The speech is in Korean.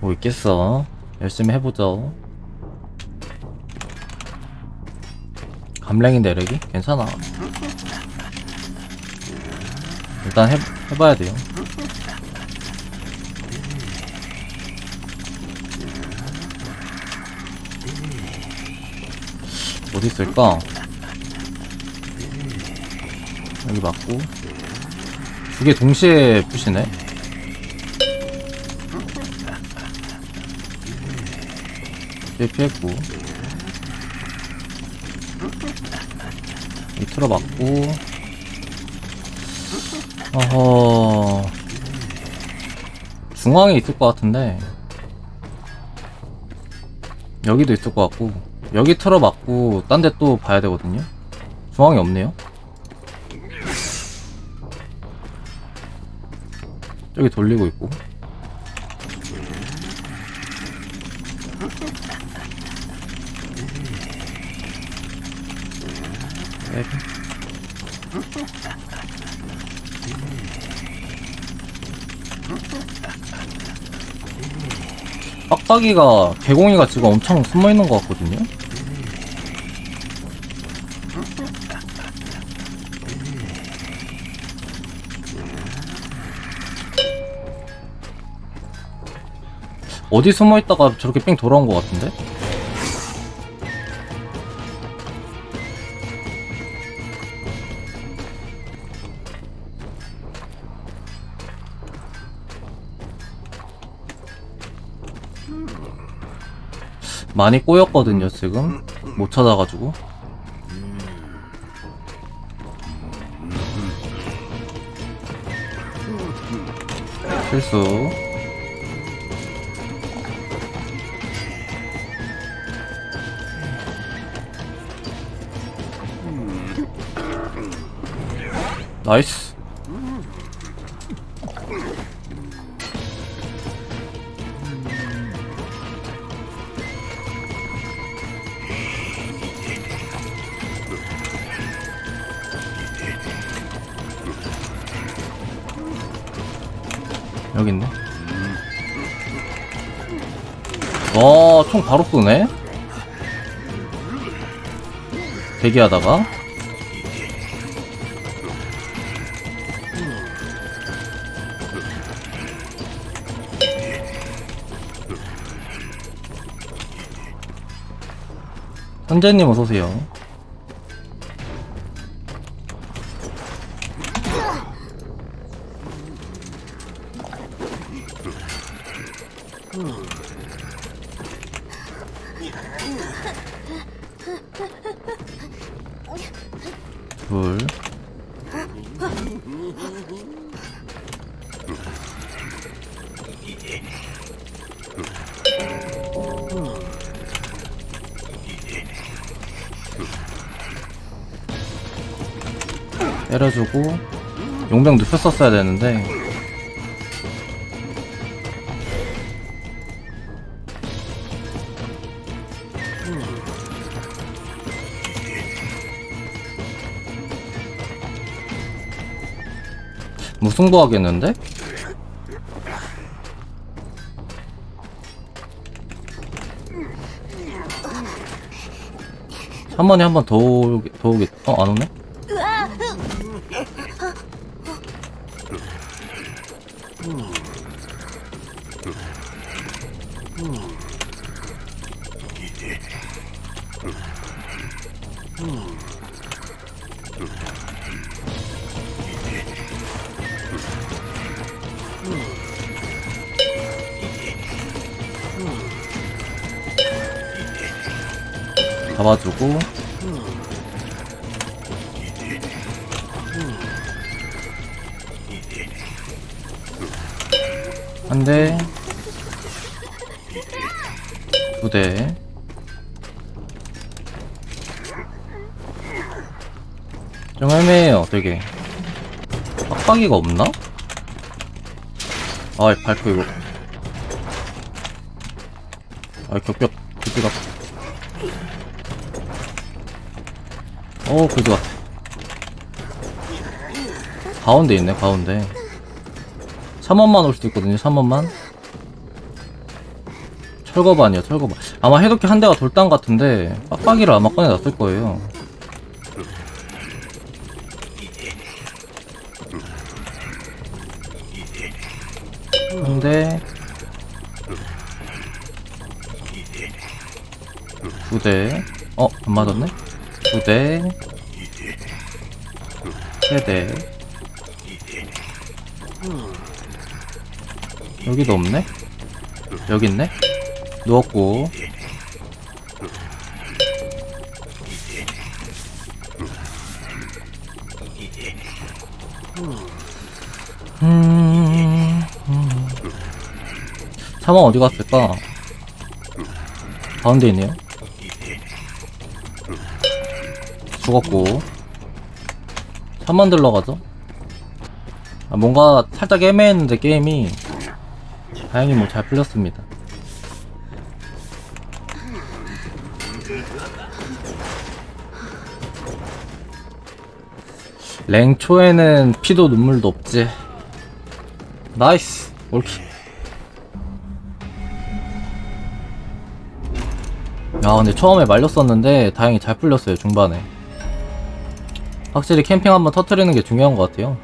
뭐 있겠어. 열심히 해보죠. 감랭인데 렉이? 괜찮아. 일단 해, 해봐야 돼요. 어디 있을까? 여기 맞고 두 개 동시에 푸시네 얘 피했고. 이 틀어 맞고. 어허. 중앙에 있을 것 같은데. 여기도 있을 것 같고. 여기 틀어 맞고 딴 데 또 봐야 되거든요. 중앙이 없네요. 저기 돌리고 있고 빼기. 빡빡이가 개공이가 지금 엄청 숨어 있는 것 같거든요. 어디 숨어 있다가 저렇게 삥 돌아온 것 같은데? 많이 꼬였거든요 지금. 못 찾아가지고. 실수 나이스. 여기 있네. 와총 바로 쏘네. 대기하다가 현재님 어서오세요. 둘 때려주고 용병 눕혔었어야 되는데 무승부 하겠는데? 한 번에 한 번 더 오게, 더 오겠, 어, 안 오네? 잡아주고. 한 대, 두 대. 좀 애매해요, 되게. 빡빡이가 없나? 아, 이 발표 이거. 아, 격벽, 그지 같아. 어, 그지 같아. 가운데 있네, 가운데. 3원만 올 수도 있거든요, 3원만. 철거반 아니야 철거반 아마 해독기 한 대가 돌당 같은데 빡빡이를 아마 꺼내놨을 거예요 한대 두대 어? 안 맞았네? 두 대 세 대 여기도 없네? 여기 있네? 누웠고 음, 음. 사망 어디 갔을까? 가운데 있네요. 죽었고. 3만 들러가죠? 아, 뭔가 살짝 애매했는데 게임이 다행히 뭐 잘 풀렸습니다. 랭초에는 피도 눈물도 없지. 나이스. 올킬. 야, 근데 처음에 말렸었는데 다행히 잘 풀렸어요, 중반에. 확실히 캠핑 한번 터트리는 게 중요한 것 같아요.